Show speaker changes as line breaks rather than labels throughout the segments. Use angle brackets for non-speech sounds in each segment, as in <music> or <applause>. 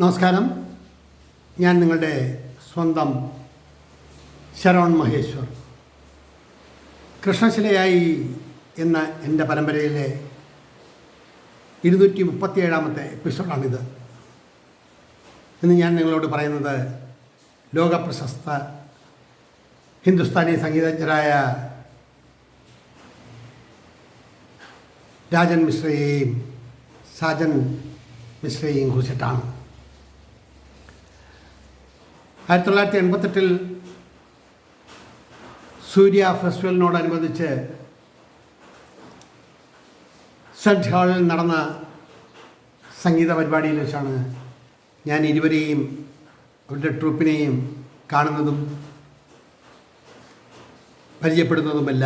നമസ്കാരം. ഞാൻ നിങ്ങളുടെ സ്വന്തം ശരവൺ മഹേശ്വർ. കൃഷ്ണശിലയായി എന്ന എന്റെ പരമ്പരയിലെ ഇരുന്നൂറ്റി മുപ്പത്തിയേഴാമത്തെ എപ്പിസോഡാണിത്. ഇന്ന് ഞാൻ നിങ്ങളോട് പറയുന്നത് ലോകപ്രശസ്ത ഹിന്ദുസ്ഥാനി സംഗീതജ്ഞരായ രാജൻ മിശ്രയെയും സാജൻ മിശ്രയെയും കുറിച്ചിട്ടാണ്. ആയിരത്തി തൊള്ളായിരത്തി എൺപത്തെട്ടിൽ സൂര്യ ഫെസ്റ്റിവലിനോടനുബന്ധിച്ച് സെഡ് ഹാളിൽ നടന്ന സംഗീത പരിപാടിയിൽ വെച്ചാണ് ഞാൻ ഇരുവരെയും അവരുടെ ട്രൂപ്പിനെയും കാണുന്നതും പരിചയപ്പെടുന്നതുമല്ല.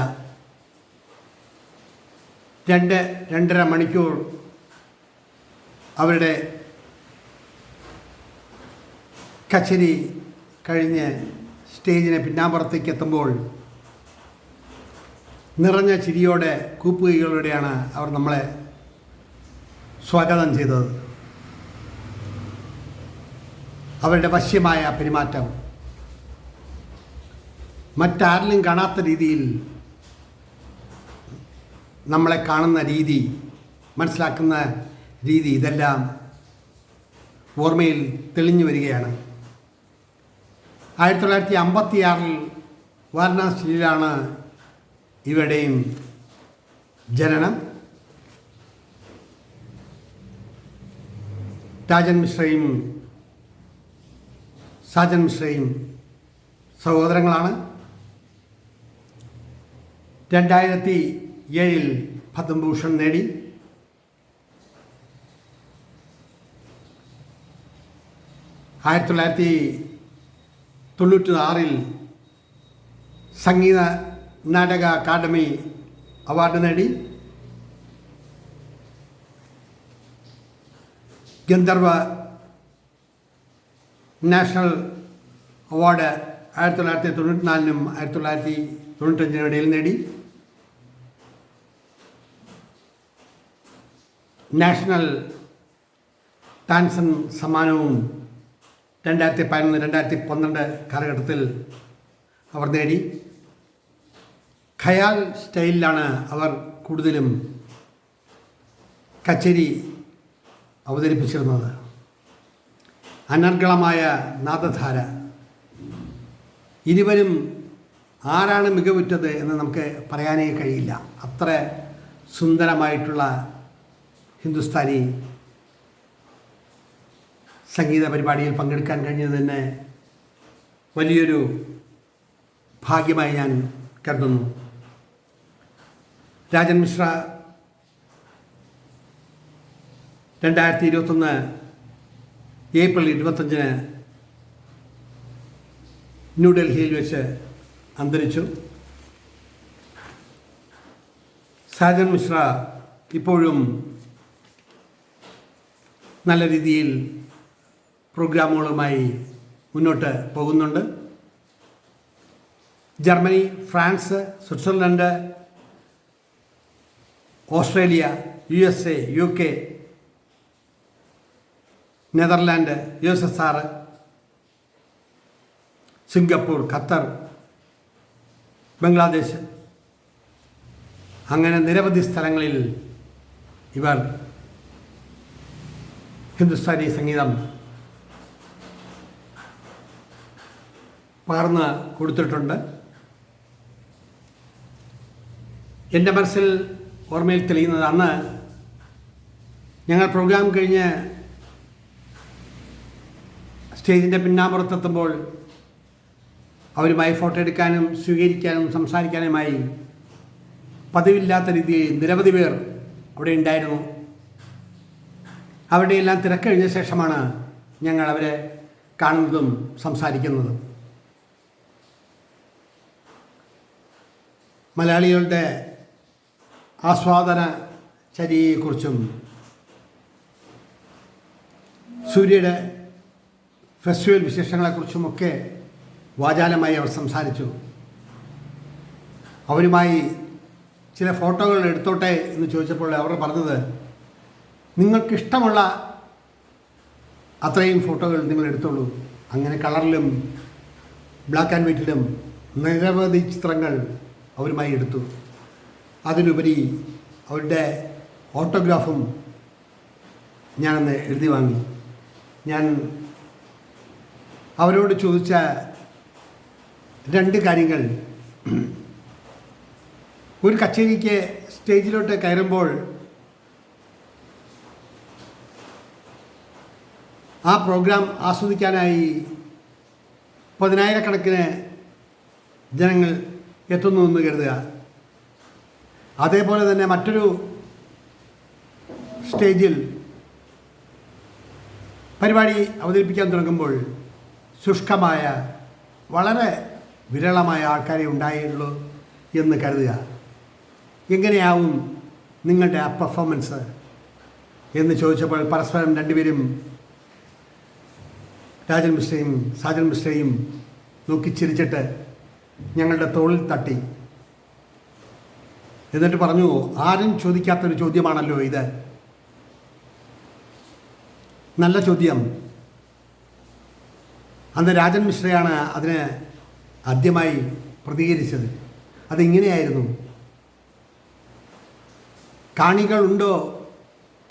രണ്ട് രണ്ടര മണിക്കൂർ അവരുടെ കച്ചേരി കഴിഞ്ഞ് സ്റ്റേജിന് പിന്നാമ്പുറത്തേക്ക് എത്തുമ്പോൾ നിറഞ്ഞ ചിരിയോടെ കൂപ്പുകൈകളോടെയാണ് അവർ നമ്മളെ സ്വാഗതം ചെയ്തത്. അവരുടെ വശ്യമായ പെരുമാറ്റം. മറ്റാരിലും കാണാത്ത രീതിയിൽ നമ്മളെ കാണുന്ന രീതി മനസ്സിലാക്കുന്ന രീതി ഇതെല്ലാം ഓർമ്മയിൽ തെളിഞ്ഞു വരികയാണ്. ആയിരത്തി തൊള്ളായിരത്തി അമ്പത്തി ആറിൽ വാരണാസിയിലാണ് ഇവരുടെയും ജനനം. രാജൻ മിശ്രയും സാജൻ മിശ്രയും സഹോദരങ്ങളാണ്. രണ്ടായിരത്തി ഏഴിൽ പത്മഭൂഷൺ നേടി. ആയിരത്തി തൊള്ളായിരത്തി തൊണ്ണൂറ്റി ആറിൽ സംഗീത നാടക അക്കാദമി അവാർഡ് നേടി. ഗന്ധർവ നാഷണൽ അവാർഡ് ആയിരത്തി തൊള്ളായിരത്തി തൊണ്ണൂറ്റിനാലിനും ആയിരത്തി തൊള്ളായിരത്തി തൊണ്ണൂറ്റഞ്ചിനും ഇടയിൽ നേടി. നാഷണൽ ടാൻസൺ സമ്മാനവും രണ്ടായിരത്തി പതിനൊന്ന് രണ്ടായിരത്തി പന്ത്രണ്ട് കാലഘട്ടത്തിൽ അവർ നേടി. ഖയാൽ സ്റ്റൈലിലാണ് അവർ കൂടുതലും കച്ചേരി അവതരിപ്പിച്ചിരുന്നത്. അനർഗളമായ നാദധാര. ഇരുവരും ആരാണ് മികവുറ്റത് എന്ന് നമുക്ക് പറയാനേ കഴിയില്ല. അത്ര സുന്ദരമായിട്ടുള്ള ഹിന്ദുസ്ഥാനി സംഗീത പരിപാടിയിൽ പങ്കെടുക്കാൻ കഴിഞ്ഞത് തന്നെ വലിയൊരു ഭാഗ്യമായി ഞാൻ കരുതുന്നു. രാജൻ മിശ്ര രണ്ടായിരത്തി ഇരുപത്തൊന്ന് ഏപ്രിൽ ഇരുപത്തഞ്ചിന് ന്യൂഡൽഹിയിൽ വെച്ച് അന്തരിച്ചു. സാജൻ മിശ്ര ഇപ്പോഴും നല്ല രീതിയിൽ പ്രോഗ്രാമുകളുമായി മുന്നോട്ട് പോകുന്നുണ്ട്. Germany France Switzerland Australia U S A U K Netherland U S S R Singapore Qatar Bangladesh. അങ്ങനെ നിരവധി സ്ഥലങ്ങളിൽ ഇവർ ഹിന്ദുസ്ഥാനി സംഗീതം പകർന്ന് കൊടുത്തിട്ടുണ്ട്. എന്റെ മനസ്സിൽ ഓർമ്മയിൽ തെളിയുന്നത് അന്ന് ഞങ്ങൾ പ്രോഗ്രാം കഴിഞ്ഞ് സ്റ്റേജിന്റെ പിന്നാമ്പുറത്തെത്തുമ്പോൾ അവരുമായി ഫോട്ടോ എടുക്കാനും സ്വീകരിക്കാനും സംസാരിക്കാനുമായി പതിവില്ലാത്ത രീതിയിൽ നിരവധി പേർ അവിടെ ഉണ്ടായിരുന്നു. അവരുടെയെല്ലാം തിരക്കഴിഞ്ഞ ശേഷമാണ് ഞങ്ങൾ അവരെ കാണുന്നതും സംസാരിക്കുന്നതും. മലയാളികളുടെ ആസ്വാദന ചരിയെക്കുറിച്ചും സൂര്യയുടെ ഫെസ്റ്റിവൽ വിശേഷങ്ങളെക്കുറിച്ചുമൊക്കെ വാചാലമായി അവർ സംസാരിച്ചു. അവരുമായി ചില ഫോട്ടോകൾ എടുത്തോട്ടെ എന്ന് ചോദിച്ചപ്പോൾ അവർ പറഞ്ഞത് നിങ്ങൾക്കിഷ്ടമുള്ള അത്രയും ഫോട്ടോകൾ നിങ്ങൾ എടുത്തോളൂ. അങ്ങനെ കളറിലും ബ്ലാക്ക് ആൻഡ് വൈറ്റിലും നിരവധി ചിത്രങ്ങൾ അവരുമായി എടുത്തു. അതിലുപരി അവരുടെ ഓട്ടോഗ്രാഫും ഞാനന്ന് എഴുതി വാങ്ങി. ഞാൻ അവരോട് ചോദിച്ച രണ്ട് കാര്യങ്ങൾ. ഒരു കച്ചേരിക്ക് സ്റ്റേജിലോട്ട് കയറുമ്പോൾ ആ പ്രോഗ്രാം ആസ്വദിക്കാനായി പതിനായിരക്കണക്കിന് ജനങ്ങൾ എത്തുന്നു എന്ന് കരുതുക. അതേപോലെ തന്നെ മറ്റൊരു സ്റ്റേജിൽ പരിപാടി അവതരിപ്പിക്കാൻ തുടങ്ങുമ്പോൾ ശുഷ്കമായ വളരെ വിരളമായ ആൾക്കാരെ ഉണ്ടായുള്ളൂ എന്ന് കരുതുക. എങ്ങനെയാവും നിങ്ങളുടെ ആ പെർഫോമൻസ് എന്ന് ചോദിച്ചപ്പോൾ പരസ്പരം രണ്ടുപേരും രാജൻ മിശ്രയും സാജൻ മിശ്രയും നോക്കി ചിരിച്ചിട്ട് ഞങ്ങളുടെ തോളിൽ തട്ടി. എന്നിട്ട് പറഞ്ഞു ആരും ചോദിക്കാത്തൊരു ചോദ്യമാണല്ലോ ഇത്. നല്ല ചോദ്യം. അന്ന് രാജൻ മിശ്രയാണ് അതിന് ആദ്യമായി പ്രതികരിച്ചത്. അതിങ്ങനെയായിരുന്നു? കാണികളുണ്ടോ?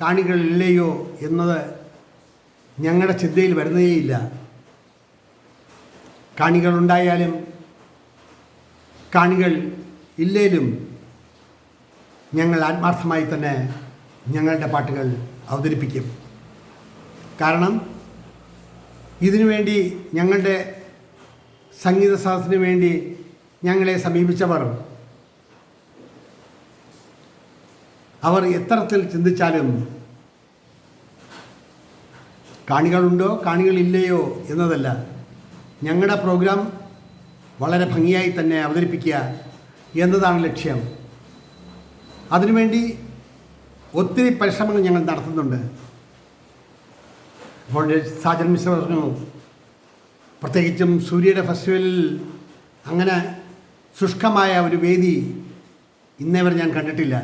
കാണികളില്ലയോ എന്നത് ഞങ്ങളുടെ ചിന്തയിൽ വരുന്നേയില്ല കാണികളുണ്ടായാലും കാണികൾ ഇല്ലേലും ഞങ്ങൾ ആത്മാർത്ഥമായി തന്നെ ഞങ്ങളുടെ പാട്ടുകൾ അവതരിപ്പിക്കും. കാരണം ഇതിനു വേണ്ടി ഞങ്ങളുടെ സംഗീത സദസ്സിന് വേണ്ടി ഞങ്ങളെ സമീപിച്ചവർ അവർ എത്തരത്തിൽ ചിന്തിച്ചാലും കാണികളുണ്ടോ കാണികളില്ലയോ എന്നതല്ല. ഞങ്ങളുടെ പ്രോഗ്രാം വളരെ ഭംഗിയായി തന്നെ അവതരിപ്പിക്കുക എന്നതാണ് ലക്ഷ്യം. അതിനുവേണ്ടി ഒത്തിരി പരിശ്രമങ്ങൾ ഞങ്ങൾ നടത്തുന്നുണ്ട്. അപ്പോൾ സാജൻ മിശ്ര പറഞ്ഞു പ്രത്യേകിച്ചും സൂര്യയുടെ ഫെസ്റ്റിവലിൽ അങ്ങനെ ശുഷ്കമായ ഒരു വേദി ഇന്നേ വരെ ഞാൻ കണ്ടിട്ടില്ല.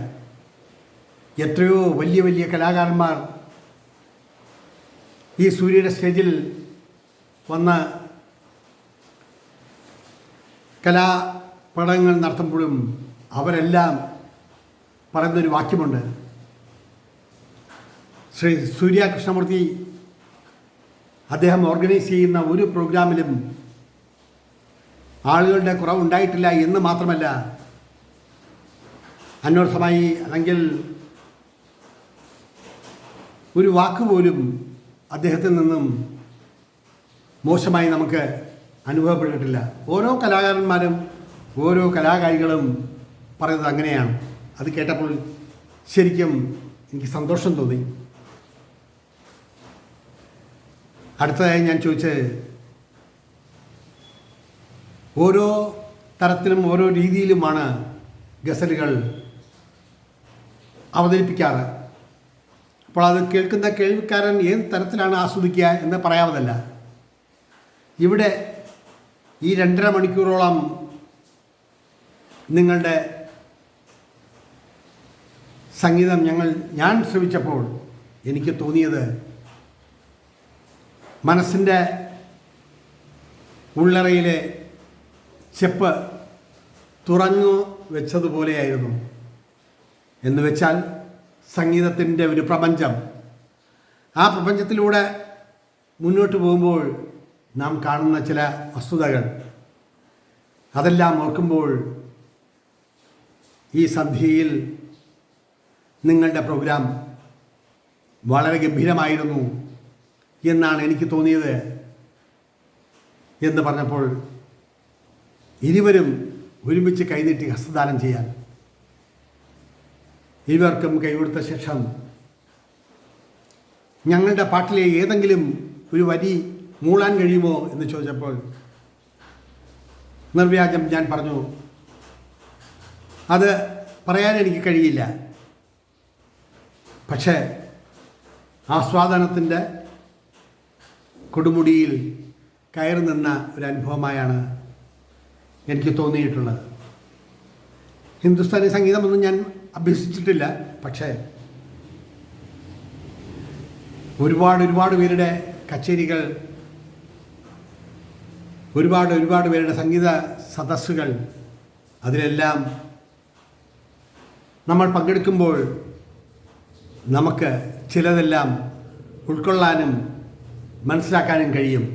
എത്രയോ വലിയ വലിയ കലാകാരന്മാർ ഈ സൂര്യയുടെ സ്റ്റേജിൽ വന്ന് കലാപഠനങ്ങൾ നടത്തുമ്പോഴും അവരെല്ലാം പറയുന്നൊരു വാക്യമുണ്ട്. ശ്രീ സൂര്യ കൃഷ്ണമൂർത്തി അദ്ദേഹം ഓർഗനൈസ് ചെയ്യുന്ന ഒരു പ്രോഗ്രാമിലും ആളുകളുടെ കുറവുണ്ടായിട്ടില്ല എന്ന് മാത്രമല്ല അന്വർത്ഥമായി അല്ലെങ്കിൽ ഒരു വാക്ക് പോലും അദ്ദേഹത്തിൽ നിന്നും മോശമായി നമുക്ക് അനുഭവപ്പെട്ടിട്ടില്ല. ഓരോ കലാകാരന്മാരും ഓരോ കലാകാരികളും പറയുന്നത് അങ്ങനെയാണ്. അത് കേട്ടപ്പോൾ ശരിക്കും എനിക്ക് സന്തോഷം തോന്നി. അടുത്തതായി ഞാൻ ചോദിച്ചത് ഓരോ തരത്തിലും ഓരോ രീതിയിലുമാണ് ഗസലുകൾ അവതരിപ്പിക്കാറ്. അപ്പോൾ അത് കേൾക്കുന്ന കേൾവിക്കാരൻ ഏത് തരത്തിലാണ് ആസ്വദിക്കുക എന്ന് പറയാവതല്ല. ഇവിടെ ഈ രണ്ടര മണിക്കൂറോളം നിങ്ങളുടെ സംഗീതം ഞങ്ങൾ ഞാൻ ശ്രമിച്ചപ്പോൾ എനിക്ക് തോന്നിയത് മനസ്സിന്റെ ഉള്ളറയിലെ ചെപ്പ് തുറന്നു വെച്ചതുപോലെയായിരുന്നു. എന്ന് വെച്ചാൽ സംഗീതത്തിന്റെ ഒരു പ്രപഞ്ചം. ആ പ്രപഞ്ചത്തിലൂടെ മുന്നോട്ട് പോകുമ്പോൾ നാം കാണുന്ന ചില വസ്തുതകൾ. അതെല്ലാം ഓർക്കുമ്പോൾ ഈ സന്ധ്യയിൽ നിങ്ങളുടെ പ്രോഗ്രാം വളരെ ഗംഭീരമായിരുന്നു എന്നാണ് എനിക്ക് തോന്നിയത് എന്ന് പറഞ്ഞപ്പോൾ ഇരുവരും ഒരുമിച്ച് കൈനീട്ടി ഹസ്തദാനം ചെയ്യാൻ. ഇരുവർക്കും കൈകൊടുത്ത ശേഷം ഞങ്ങളുടെ പാട്ടിലെ ഏതെങ്കിലും ഒരു വരി മൂളാൻ കഴിയുമോ എന്ന് ചോദിച്ചപ്പോൾ നിർവ്യാജം ഞാൻ പറഞ്ഞു അത് പറയാൻ എനിക്ക് കഴിയില്ല. പക്ഷേ ആസ്വാദനത്തിന്റെ കൊടുമുടിയിൽ കയറി നിന്ന ഒരു അനുഭവമായാണ് എനിക്ക് തോന്നിയിട്ടുള്ളത്. ഹിന്ദുസ്ഥാനി സംഗീതമൊന്നും ഞാൻ അഭ്യസിച്ചിട്ടില്ല പക്ഷേ ഒരുപാട് ഒരുപാട് പേരുടെ കച്ചേരികൾ ഒരുപാട് ഒരുപാട് പേരുടെ സംഗീത സദസ്സുകൾ അതിലെല്ലാം നമ്മൾ പങ്കെടുക്കുമ്പോൾ നമുക്ക് ചിലതെല്ലാം ഉൾക്കൊള്ളാനും മനസ്സിലാക്കാനും കഴിയും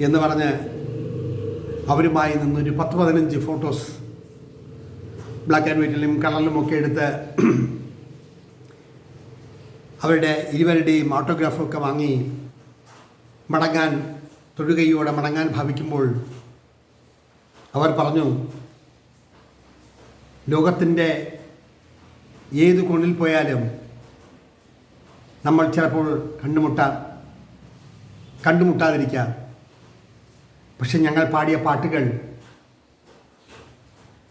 എന്ന് പറഞ്ഞ് അവരുമായി നിന്നൊരു പത്ത് പതിനഞ്ച് ഫോട്ടോസ് ബ്ലാക്ക് ആൻഡ് വൈറ്റിലും കളറിലും ഒക്കെ എടുത്ത് അവരുടെ ഇരുവരുടെയും ഓട്ടോഗ്രാഫൊക്കെ വാങ്ങി മടങ്ങാൻ തൊഴുകൈയോടെ മടങ്ങാൻ ഭാവിക്കുമ്പോൾ അവർ പറഞ്ഞു ലോകത്തിന്റെ ഏത് കോണിൽ പോയാലും നമ്മൾ ചിലപ്പോൾ കണ്ടുമുട്ട കണ്ടുമുട്ടാതിരിക്കാം. പക്ഷെ ഞങ്ങൾ പാടിയ പാട്ടുകൾ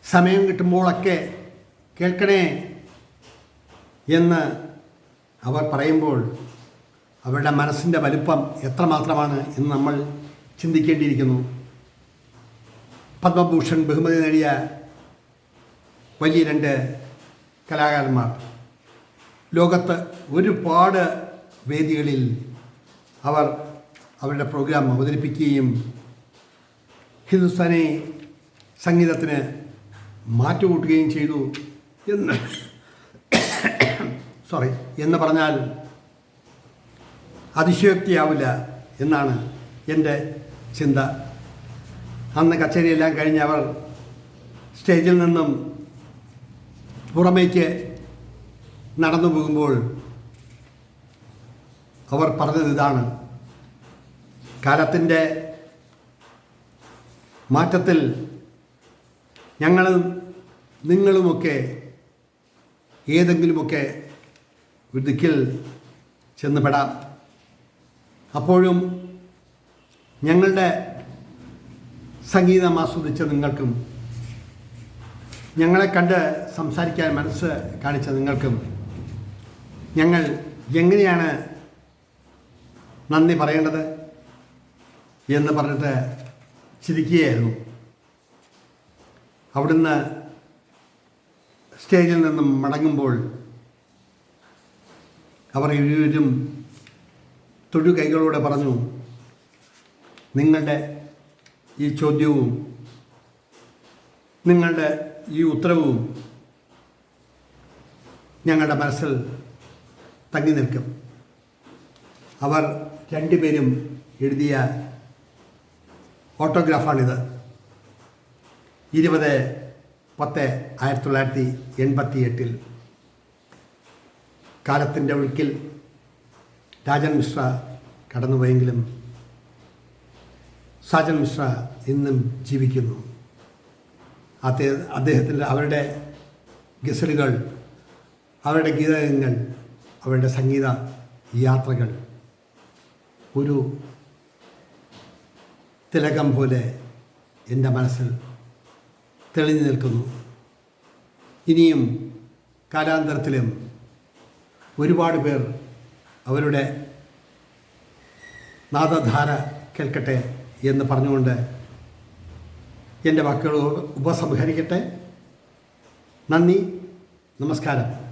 സമയം കിട്ടുമ്പോഴൊക്കെ കേൾക്കണേ എന്ന് അവർ പറയുമ്പോൾ അവരുടെ മനസ്സിന്റെ വലിപ്പം എത്രമാത്രമാണ് എന്ന് നമ്മൾ ചിന്തിക്കേണ്ടിയിരിക്കുന്നു. പത്മഭൂഷൺ ബഹുമതി നേടിയ വലിയ രണ്ട് കലാകാരന്മാർ. ലോകത്ത് ഒരുപാട് വേദികളിൽ അവർ അവരുടെ പ്രോഗ്രാം അവതരിപ്പിക്കുകയും ഹിന്ദുസ്ഥാനി സംഗീതത്തിന് മാറ്റുകൂട്ടുകയും ചെയ്തു എന്ന് <coughs> സോറി എന്ന് പറഞ്ഞാൽ അതിശയോക്തിയാവില്ല എന്നാണ് എന്റെ ചിന്ത. അന്ന് കച്ചേരിയെല്ലാം കഴിഞ്ഞ് അവർ സ്റ്റേജിൽ നിന്നും പുറമേക്ക് നടന്നു പോകുമ്പോൾ അവർ പറഞ്ഞത് ഇതാണ്. കാലത്തിന്റെ മാറ്റത്തിൽ ഞങ്ങളും നിങ്ങളുമൊക്കെ ഏതെങ്കിലുമൊക്കെ ഒരു ദിക്കിൽ ചെന്ന് പെടാം. അപ്പോഴും ഞങ്ങളുടെ സംഗീതം ആസ്വദിച്ച നിങ്ങൾക്കും ഞങ്ങളെ കണ്ട് സംസാരിക്കാൻ മനസ്സ് കാണിച്ച നിങ്ങൾക്കും ഞങ്ങൾ എങ്ങനെയാണ് നന്ദി പറയേണ്ടത് എന്ന് പറഞ്ഞിട്ട് ചിരിക്കുകയായിരുന്നു. അവിടുന്ന് സ്റ്റേജിൽ നിന്നും മടങ്ങുമ്പോൾ അവർ ഇരുവരും തൊഴു കൈകളോടെ പറഞ്ഞു നിങ്ങളുടെ ഈ ചോദ്യവും നിങ്ങളുടെ ഈ ഉത്തരവും ഞങ്ങളുടെ മനസ്സിൽ തങ്ങി നിൽക്കും. അവർ രണ്ടുപേരും എഴുതിയ ഓട്ടോഗ്രാഫാണിത്. ഇരുപത് പത്ത് ആയിരത്തി തൊള്ളായിരത്തി എൺപത്തി എട്ടിൽ കാലത്തിന്റെ ഒഴുക്കിൽ രാജൻ മിശ്ര കടന്നുപോയെങ്കിലും സാജൻ മിശ്ര ഇന്നും ജീവിക്കുന്നു. അദ്ദേഹ അദ്ദേഹത്തിന്റെ അവരുടെ ഗസലുകൾ അവരുടെ ഗീതകങ്ങൾ അവരുടെ സംഗീത യാത്രകൾ ഒരു തിലകം പോലെ എന്റെ മനസ്സിൽ തെളിഞ്ഞു നിൽക്കുന്നു. ഇനിയും കാലാന്തരത്തിലും ഒരുപാട് പേർ അവരുടെ നാദധാര കേൾക്കട്ടെ എന്ന് പറഞ്ഞുകൊണ്ട് എന്റെ വാക്കുകളോട് ഉപസംഹരിക്കട്ടെ. നന്ദി നമസ്കാരം.